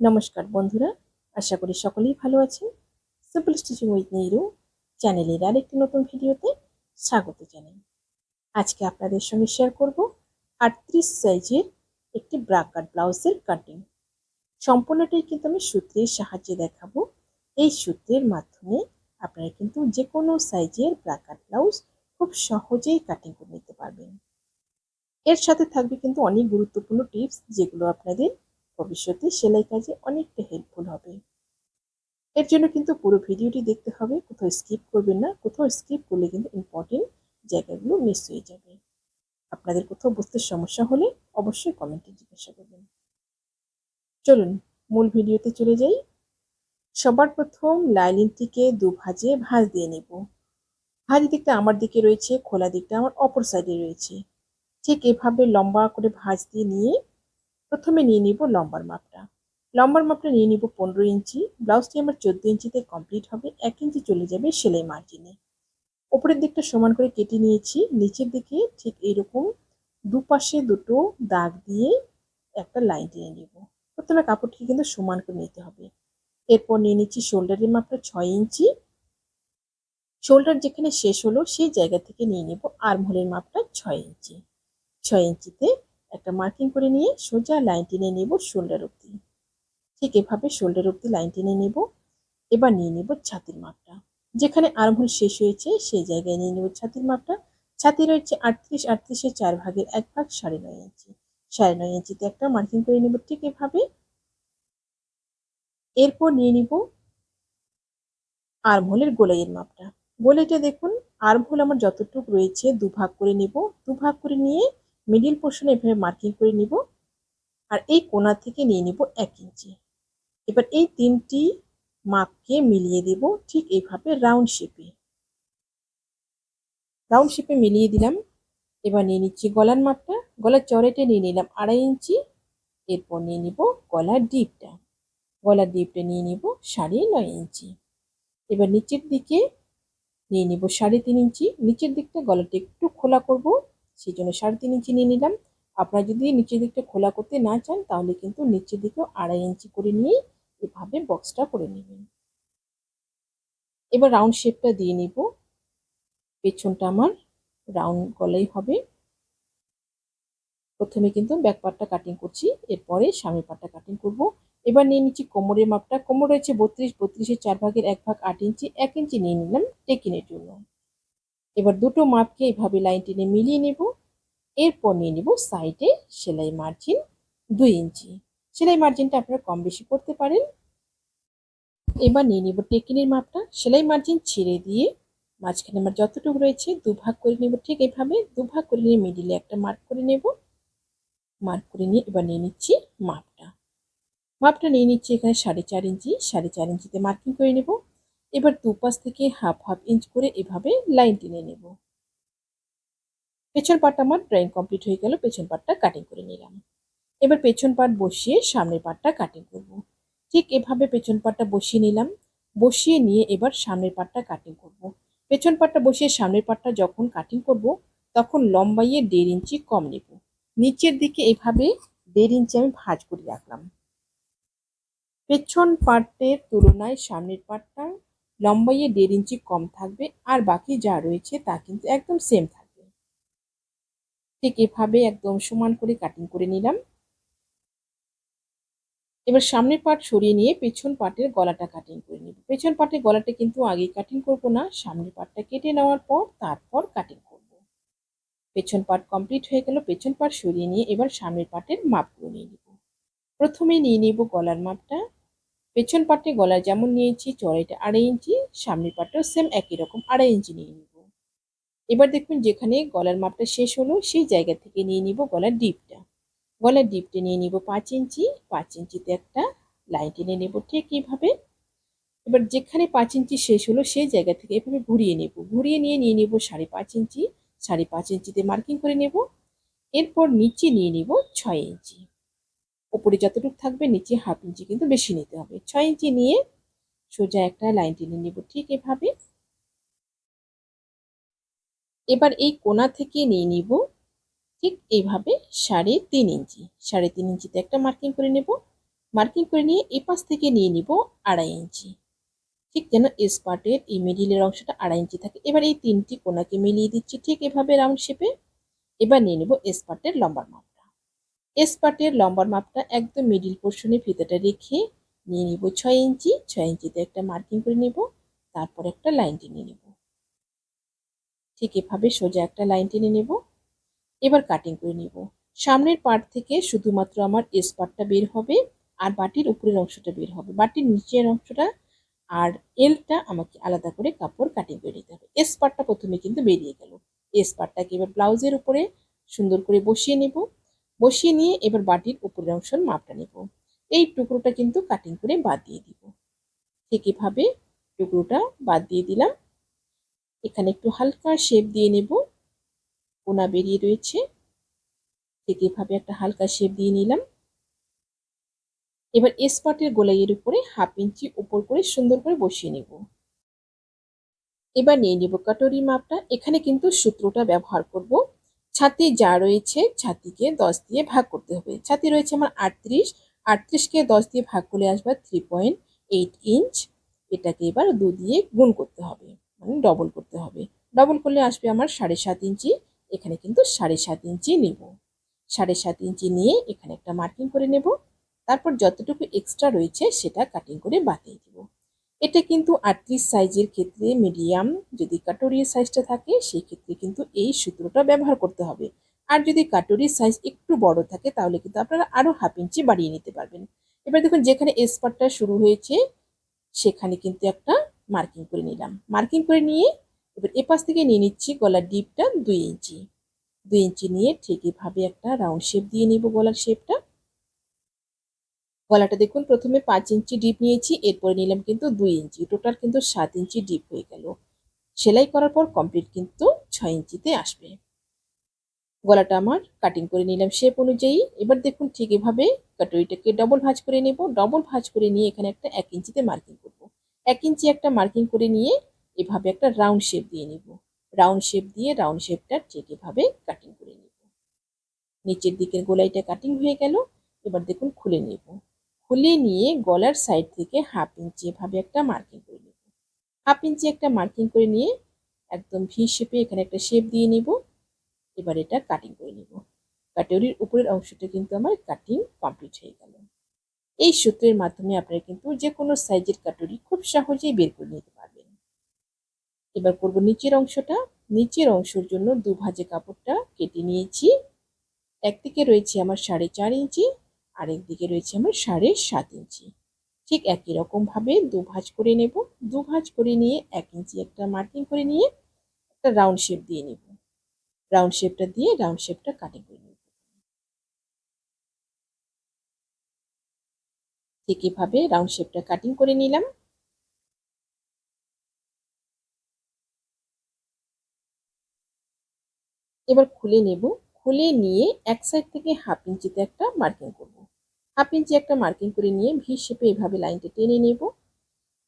নমস্কার বন্ধুরা, আশা করি সকলেই ভালো আছেন। সিম্পল স্টিচিং উইথ নিরু চ্যানেলের আরেকটি নতুন ভিডিওতে স্বাগত জানাই। আজকে আপনাদের সঙ্গে শেয়ার করব আটত্রিশ সাইজের একটি ব্রাকার ব্লাউজের কাটিং সম্পূর্ণটাই কিন্তু আমি সূত্রের সাহায্যে দেখাবো। এই সূত্রের মাধ্যমে আপনারা কিন্তু যে কোনো সাইজের ব্রাকার ব্লাউজ খুব সহজেই কাটিং করে নিতে পারবেন। এর সাথে থাকবে কিন্তু অনেক গুরুত্বপূর্ণ টিপস যেগুলো আপনাদের ভবিষ্যতে সেলাই কাজে অনেকটা হেল্পফুল হবে। এর জন্য কিন্তু পুরো ভিডিওটি দেখতে হবে, কোথাও স্কিপ করবেন না, কোথাও স্কিপ করলে কিন্তু ইম্পর্টেন্ট জায়গাগুলো মিস হয়ে যাবে। আপনাদের কোথাও বুঝতে সমস্যা হলে অবশ্যই কমেন্টে জিজ্ঞাসা করবেন। চলুন, মূল ভিডিওতে চলে যাই। সবার প্রথম লাইলিনটিকে দু ভাজে ভাজ দিয়ে নেব। ভাজ দিকটা আমার দিকে রয়েছে, খোলা দিকটা আমার অপর সাইডে রয়েছে। ঠিক এভাবে লম্বা করে ভাজ দিয়ে নিয়ে প্রথমে নিয়ে নিব লম্বার মাপটা। লম্বার মাপটা নিয়ে নিব পনেরো ইঞ্চি ব্লাউজটি আমার চোদ্দ ইঞ্চিতে কমপ্লিট হবে, এক ইঞ্চি চলে যাবে সেলাই মার্জিনে ওপরের দিকটা সমান করে কেটে নিয়েছি, নিচের দিকে ঠিক এইরকম দুপাশে দুটো দাগ দিয়ে একটা লাইন টেনে নিব। প্রথমে কাপড়টিকে কিন্তু সমান করে নিতে হবে। এরপর নিয়ে নিচ্ছি শোল্ডারের মাপটা ছয় ইঞ্চি। শোল্ডার যেখানে শেষ হলো, সেই জায়গা থেকে নিয়ে নিব আর্মহোলের মাপটা ছয় ইঞ্চি। ছয় ইঞ্চিতে একটা মার্কিং করে নিয়ে সোজা লাইন টেনে নেব শোল্ডার অব্দি ঠিক এভাবে শোল্ডার অব্দি লাইন টেনে নেব। এবার নিয়ে নেব ছাতির মাপটা। যেখানে আরম্ভল শেষ হয়েছে, সেই জায়গায় নিয়ে নেব ছাতির মাপটা। ছাতি রয়েছে আটত্রিশ, আটত্রিশের চার ভাগের এক ভাগ সাড়ে নয় ইঞ্চি। সাড়ে নয় ইঞ্চিতে একটা মার্কিং করে নেব ঠিক এভাবে। এরপর নিয়ে নিব আর্মহোলের গোলাইয়ের মাপটা। গোলাইটা দেখুন আর্মহোল আমার যতটুকু রয়েছে দুভাগ করে নেব। দুভাগ করে নিয়ে মিডিল পোর্শনে এভাবে মার্কিং করে নিব আর এই কোনা থেকে নিয়ে নিব এক ইঞ্চি। এবার এই তিনটি মাপকে মিলিয়ে দেব ঠিক এইভাবে রাউন্ড শেপে রাউন্ড শেপে মিলিয়ে দিলাম, এবার নিয়ে নিচ্ছি গলার মাপটা। গলার চড়াইটা নিয়ে নিলাম আড়াই ইঞ্চি, এরপর নিয়ে নিব গলার ডিপটা গলার ডিপটা নিয়ে নিব সাড়ে নয় ইঞ্চি। এবার নিচের দিকে নিয়ে নিব সাড়ে তিন ইঞ্চি। নিচের দিকটা গলাটা একটু খোলা করব। সেই জন্য সাড়ে তিন ইঞ্চি নিয়ে নিলাম। আপনারা যদি নিচের দিকটা খোলা করতে না চান, তাহলে কিন্তু নিচের দিকেও আড়াই ইঞ্চি করে নিয়ে এভাবে বক্সটা করে নেবেন। এবার রাউন্ড শেপটা দিয়ে নিব। পেছনটা আমার রাউন্ড গলাই হবে। প্রথমে কিন্তু ব্যাক পার্টটা কাটিং করছি, এরপরে সামনের পার্টটা কাটিং করব। এবার নিয়ে নিচ্ছি কোমরের মাপটা। কোমর রয়েছে বত্রিশ, বত্রিশের চার ভাগের এক ভাগ আট ইঞ্চি, এক ইঞ্চি নিয়ে নিলাম টেকিনের জন্য। এবার দুটো মাপকে এইভাবে লাইন টেনে মিলিয়ে নেব। এরপর নিয়ে নেব সাইডে সেলাই মার্জিন দুই ইঞ্চি। সেলাই মার্জিনটা আপনারা কম বেশি করতে পারেন। এবার নিয়ে নেব টেকিনের মাপটা। সেলাই মার্জিন ছেড়ে দিয়ে মাঝখানে আমার যতটুকু রয়েছে দুভাগ করে নেব। ঠিক এইভাবে দুভাগ করে নিয়ে মিডিলে একটা মার্ক করে নেব। মার্ক করে নিয়ে এবার নিয়ে নিচ্ছি মাপটা। মাপটা নিয়ে নিচ্ছি এখানে সাড়ে চার ইঞ্চি। সাড়ে চার ইঞ্চিতে মার্কিং করে নেব। এবার দুপাশ থেকে হাফ হাফ ইঞ্চ করে এভাবে লাইন টেনে নেব পেছন পাটটা আমার ড্রয়িং কমপ্লিট হয়ে গেল, পেছন পাটটা কাটিং করে নিলাম এবার পেছন পাট বসিয়ে সামনের পাটটা কাটিং করব। ঠিক এভাবে পেছন পাটটা বসিয়ে নিলাম, বসিয়ে নিয়ে এবার সামনের পাটটা কাটিং করব। পেছন পাটটা বসিয়ে সামনের পাটটা যখন কাটিং করব, তখন লম্বাইয়ে দেড় ইঞ্চি কম নেব নিচের দিকে এভাবে দেড় ইঞ্চি আমি ভাঁজ করে রাখলাম পেছন পার্টের তুলনায় সামনের পাটটা লম্বাইয়ে দেড় ইঞ্চি কম থাকবে, আর বাকি যা রয়েছে তা কিন্তু একদম সেম থাকবে। ঠিক এভাবে একদম সমান করে কাটিং করে নিলাম। এবার সামনের পাট সরিয়ে নিয়ে পেছন পাটের গলাটা কাটিং করে নিব। পেছন পাটের গলাটা কিন্তু আগে কাটিং করব না, সামনের পাটটা কেটে নেওয়ার পর তারপর কাটিং করব। পেছন পাট কমপ্লিট হয়ে গেল, পেছন পাট সরিয়ে নিয়ে এবার সামনের পাটের মাপগুলো নিয়ে নিব। প্রথমে নিয়ে নিব গলার মাপটা। পেছন পাটে গলা যেমন নিয়েছি চড়াইটা আড়াই ইঞ্চি, সামনের পাটটাও সেম একই রকম, আড়াই ইঞ্চি নিয়ে নিব। এবার দেখুন যেখানে গলার মাপটা শেষ হলো, সেই জায়গা থেকে নিয়ে নিব গলার ডিপটা। গলার ডিপটা নিয়ে নিব পাঁচ ইঞ্চি, পাঁচ ইঞ্চিতে একটা লাইন টেনে নেব ঠিক এইভাবে। এবার যেখানে পাঁচ ইঞ্চি শেষ হলো, সেই জায়গা থেকে এভাবে ঘুরিয়ে নেব। ঘুরিয়ে নিয়ে নিয়ে নেব সাড়ে পাঁচ ইঞ্চি, সাড়ে পাঁচ ইঞ্চিতে মার্কিং করে নেব। এরপর নিচে নিয়ে নিব ছয় ইঞ্চি। ওপরে যতটুকু থাকবে নিচে হাফ ইঞ্চি কিন্তু বেশি নিতে হবে। ছয় ইঞ্চি নিয়ে সোজা একটা লাইন টেনে নিব, ঠিক এভাবে। এবার এই কোনা থেকে নিয়ে নিব ঠিক এইভাবে সাড়ে তিন ইঞ্চি সাড়ে তিন ইঞ্চিতে একটা মার্কিং করে নেব। মার্কিং করে নিয়ে এ পাশ থেকে নিয়ে নিব আড়াই ইঞ্চি ঠিক যেন এস পার্টের এই মিডিলের অংশটা আড়াই ইঞ্চি থাকে। এবার এই তিনটি কোনাকে মিলিয়ে দিচ্ছি, ঠিক এভাবে রাউন্ড শেপে এবার নিয়ে নেব এস পার্টের লম্বার মাপটা এস পার্টের লম্বার মাপটা একদম মিডিল পোর্শনে ফিতাটা রেখে নিয়ে নিব ছয় ইঞ্চি, ছয় ইঞ্চিতে একটা মার্কিং করে নেব, তারপর একটা লাইন টেনে নেব। ঠিক এভাবে সোজা একটা লাইন টেনে নেব। এবার কাটিং করে নিব। সামনের পার্ট থেকে শুধুমাত্র আমার এস পার্টটা বের হবে আর বাটির উপরের অংশটা বের হবে। বাটির নিচের অংশটা আর এলটা আমাকে আলাদা করে কাপড় কাটিং করে নিতে হবে। এস পার্টটা প্রথমে কিন্তু বেরিয়ে গেল। এস পার্টটাকে এবার ব্লাউজের উপরে সুন্দর করে বসিয়ে নেব। বসিয়ে নিয়ে এবার বাটির উপরের অংশের মাপটা নেব। এই টুকরোটা কিন্তু কাটিং করে বাদ দিয়ে দিব। ঠিক এভাবে টুকরোটা বাদ দিয়ে দিলাম। এখানে একটু হালকা শেপ দিয়ে নেব। কোনা বেরিয়ে রয়েছে। ঠিক এভাবে একটা হালকা শেপ দিয়ে নিলাম। এবার স্পটের গোলাইয়ের উপরে হাফ ইঞ্চি উপর করে সুন্দর করে বসিয়ে নেব। এবার নিয়ে নেব কাটরি মাপটা। এখানে কিন্তু সূত্রটা ব্যবহার করব। ছাতি যা রয়েছে, ছাতিকে দশ দিয়ে ভাগ করতে হবে। ছাতি রয়েছে আমার আটত্রিশ, আটত্রিশকে দশ দিয়ে ভাগ করে আসবে থ্রি পয়েন্ট এইট ইঞ্চ এটাকে এবার দু দিয়ে গুণ করতে হবে মানে ডবল করতে হবে। ডবল করলে আসবে আমার সাড়ে সাত ইঞ্চি এখানে কিন্তু সাড়ে সাত ইঞ্চি নেব। সাড়ে সাত ইঞ্চি নিয়ে এখানে একটা মার্কিং করে নেব। তারপর যতটুকু এক্সট্রা রয়েছে সেটা কাটিং করে বাতিয়ে দিব। এটা কিন্তু আটত্রিশ সাইজের ক্ষেত্রে মিডিয়াম যদি কাটোরির সাইজটা থাকে, সেই ক্ষেত্রে কিন্তু এই সূত্রটা ব্যবহার করতে হবে। আর যদি কাটোরির সাইজ একটু বড় থাকে, তাহলে কিন্তু আপনারা আরও হাফ ইঞ্চি বাড়িয়ে নিতে পারবেন। এবার দেখুন, যেখানে এসপারটা শুরু হয়েছে, সেখানে কিন্তু একটা মার্কিং করে নিলাম। মার্কিং করে নিয়ে এবার এপাশ থেকে নিয়ে নিচ্ছি গলার ডিপটা দুই ইঞ্চি দুই ইঞ্চি নিয়ে ঠিক এভাবে একটা রাউন্ড শেপ দিয়ে নিব গলার শেপটা গলাটা দেখুন, প্রথমে পাঁচ ইঞ্চি ডিপ নিয়েছি, এরপরে নিলাম কিন্তু দুই ইঞ্চি। টোটাল কিন্তু সাত ইঞ্চি ডিপ হয়ে গেল। সেলাই করার পর কমপ্লিট কিন্তু ছয় ইঞ্চিতে আসবে। গলাটা আমার কাটিং করে নিলাম শেপ অনুযায়ী। এবার দেখুন ঠিক এভাবে কাটুরিটাকে ডবল ভাঁজ করে নেব। ডবল ভাঁজ করে নিয়ে এখানে একটা এক ইঞ্চিতে মার্কিং করব। এক ইঞ্চি একটা মার্কিং করে নিয়ে এভাবে একটা রাউন্ড শেপ দিয়ে নিব। রাউন্ড শেপ দিয়ে রাউন্ড শেপটা ঠিক এভাবে কাটিং করে নিব। নিচের দিকের গোলাইটা কাটিং হয়ে গেল। এবার দেখুন খুলে নেব। খুলে নিয়ে গলার সাইড থেকে হাফ ইঞ্চি এভাবে একটা মার্কিং করে নেব। হাফ ইঞ্চি একটা মার্কিং করে নিয়ে একদম ভি শেপে এখানে একটা শেপ দিয়ে নিব। এবার এটা কাটিং করে নিব। কাটরির উপরের অংশটা কিন্তু আমার কাটিং কমপ্লিট হয়ে গেল। এই সূত্রের মাধ্যমে আপনারা কিন্তু যে কোনো সাইজের কাটরি খুব সহজেই বের করে নিতে পারবেন। এবার করব নিচের অংশটা। নিচের অংশের জন্য দু ভাজে কাপড়টা কেটে নিয়েছি। একদিকে রয়েছে আমার সাড়ে চার ইঞ্চি আরেক দিকে রয়েছে আমার সাড়ে সাত ইঞ্চি। ঠিক একই রকমভাবে দু ভাঁজ করে নেব। দু ভাঁজ করে নিয়ে এক ইঞ্চি একটা মার্কিং করে নিয়ে একটা রাউন্ড শেপ দিয়ে নেব। রাউন্ড শেপটা দিয়ে রাউন্ড শেপটা কাটিং করে নেব। ঠিক এভাবে রাউন্ড শেপটা কাটিং করে নিলাম। এবার খুলে নেব। খুলে নিয়ে এক সাইড থেকে হাফ ইঞ্চিতে একটা মার্কিং করব। হাফ ইঞ্চি একটা মার্কিং করে নিয়ে ভি শেপে এভাবে লাইনটা টেনে নেব,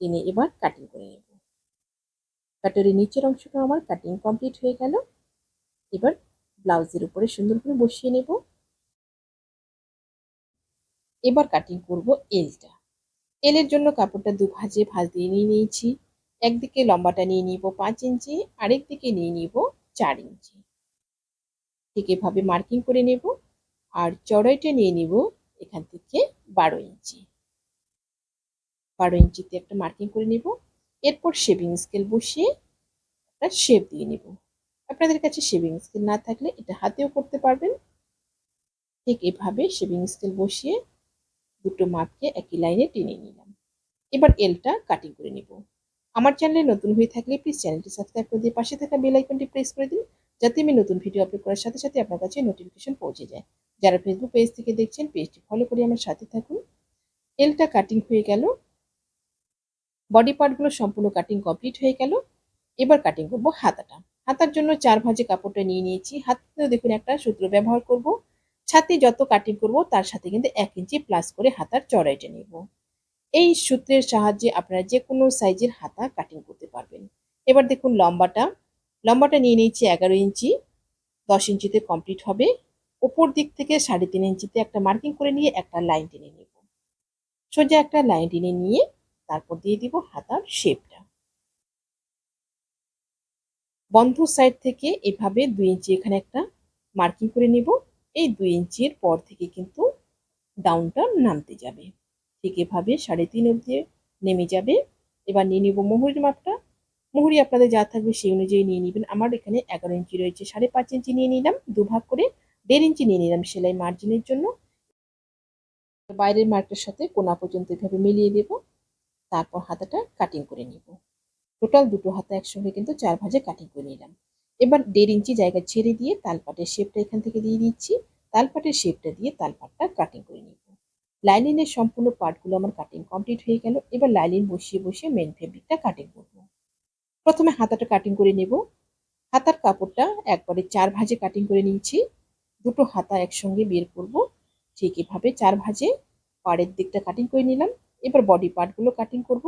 টেনে এবার কাটিং করে নেব। কাটারের নিচের অংশটা আমার কাটিং কমপ্লিট হয়ে গেল। এবার ব্লাউজের উপরে সুন্দর করে বসিয়ে নেব। এবার কাটিং করব এলটা এলের জন্য কাপড়টা দু ভাজে ভাজ দিয়ে নিয়ে নিয়েছি। একদিকে লম্বাটা নিয়ে নিব পাঁচ ইঞ্চি আরেক দিকে নিয়ে নিব চার ইঞ্চি। ঠিক এভাবে মার্কিং করে নেব। আর চড়াইটা নিয়ে নিব এখান থেকে বারো ইঞ্চি। বারো ইঞ্চিতে একটা মার্কিং করে নিব। এরপর শেভিং স্কেল বসিয়ে একটা শেপ দিয়ে নিব। আপনাদের কাছে শেভিং স্কেল না থাকলে এটা হাতেও করতে পারবেন। ঠিক এভাবে শেভিং স্কেল বসিয়ে দুটো মাপকে একই লাইনে টেনে নিলাম। এবার এলটা কাটিং করে নিব। আমার চ্যানেলে নতুন হয়ে থাকলে প্লিজ চ্যানেলটি সাবস্ক্রাইব করে দিয়ে পাশে থাকা বেল আইকনটি প্রেস করে দিন। যাতে আমি নতুন ভিডিও আপলোড করার সাথে সাথে আপনার কাছে নোটিফিকেশন পৌঁছে যায়। যারা ফেসবুক পেজ থেকে দেখছেন পেজটি ফলো করে আমার সাথে থাকুন। এলটা কাটিং হয়ে গেল। বডি পার্টগুলো সম্পূর্ণ কাটিং কমপ্লিট হয়ে গেল। এবার কাটিং করব হাতাটা। হাতার জন্য চার ভাঁজে কাপড়টা নিয়ে নিয়েছি। হাতে দেখুন একটা সূত্র ব্যবহার করব। ছাতে যত কাটিং করব, তার সাথে কিন্তু এক ইঞ্চি প্লাস করে হাতার চড়াইটা নেব। এই সূত্রের সাহায্যে আপনারা যে কোনো সাইজের হাতা কাটিং করতে পারবেন। এবার দেখুন লম্বাটা। লম্বাটা নিয়ে নিয়েছি এগারো ইঞ্চি, দশ ইঞ্চিতে কমপ্লিট হবে। ওপর দিক থেকে সাড়ে তিন ইঞ্চিতে একটা মার্কিং করে নিয়ে একটা লাইন টেনে নেব। সোজা একটা লাইন টেনে নিয়ে তারপর দিয়ে দিব হাতার শেপটা বন্ধ সাইড থেকে এভাবে দুই ইঞ্চি এখানে একটা মার্কিং করে নেব। এই দুই ইঞ্চির পর থেকে কিন্তু ডাউনটা নামতে যাবে। ঠিক এভাবে সাড়ে তিন অব্দি নেমে যাবে। এবার নিয়ে নিব মোহরির মাপটা। মোহরি আপনাদের যা থাকবে সেই অনুযায়ী নিয়ে নেবেন। আমার এখানে এগারো ইঞ্চি রয়েছে, সাড়ে পাঁচ ইঞ্চি নিয়ে নিলাম দুভাগ করে দেড় ইঞ্চি নিয়ে নিলাম সেলাই মার্জিনের জন্য। বাইরের মার্কের সাথে কোনা পর্যন্ত এভাবে মিলিয়ে দেব, তারপর হাতাটা কাটিং করে নিব। টোটাল দুটো হাতা একসঙ্গে কিন্তু চার ভাজে কাটিং করে নিলাম। এবার দেড় ইঞ্চি জায়গা ছেড়ে দিয়ে তালপাটের শেপটা এখান থেকে দিয়ে দিচ্ছি। তালপাটের শেপটা দিয়ে তালপাটটা কাটিং করে নিব। লাইলিনের সম্পূর্ণ পার্টগুলো আমার কাটিং কমপ্লিট হয়ে গেল। এবার লাইলিন বসিয়ে বসিয়ে মেন ফেব্রিকটা কাটিং করব। প্রথমে হাতাটা কাটিং করে নেব। হাতার কাপড়টা একবারে চার ভাজে কাটিং করে নিয়েছি। দুটো হাতা একসঙ্গে বের করব। ঠিক এভাবে চার ভাজে পাড়ের দিকটা কাটিং করে নিলাম। এবার বডি পার্টগুলো কাটিং করব।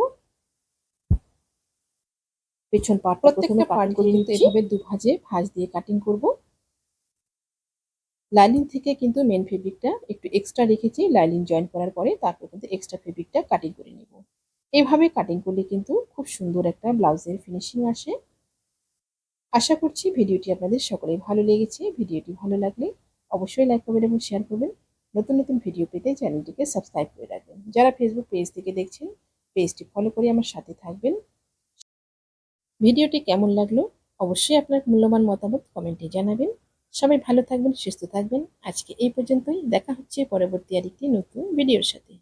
পেছন পার্ট প্রত্যেকটা পার্ট করে নিতে এভাবে দু ভাজে ভাঁজ দিয়ে কাটিং করব। লাইনিং থেকে কিন্তু মেন ফেব্রিকটা একটু এক্সট্রা রেখেছি। লাইনিং জয়েন করার পরে তারপর কিন্তু এক্সট্রা ফেব্রিকটা কাটিং করে নিব। এভাবে কাটিং করলে কিন্তু খুব সুন্দর একটা ব্লাউজের ফিনিশিং আসে। আশা করছি ভিডিওটি আপনাদের সকলেই ভালো লেগেছে। ভিডিওটি ভালো লাগলে অবশ্যই লাইক করবেন এবং শেয়ার করবেন। নতুন নতুন ভিডিও পেতে চ্যানেলটিকে সাবস্ক্রাইব করে রাখবেন। যারা ফেসবুক পেজ থেকে দেখছেন পেজটি ফলো করে আমার সাথে থাকবেন। ভিডিওটি কেমন লাগল অবশ্যই আপনার মূল্যবান মতামত কমেন্টে জানাবেন। সবাই ভালো থাকবেন, সুস্থ থাকবেন। আজকে এই পর্যন্তই। দেখা হচ্ছে পরবর্তী আরেকটি নতুন ভিডিওর সাথে।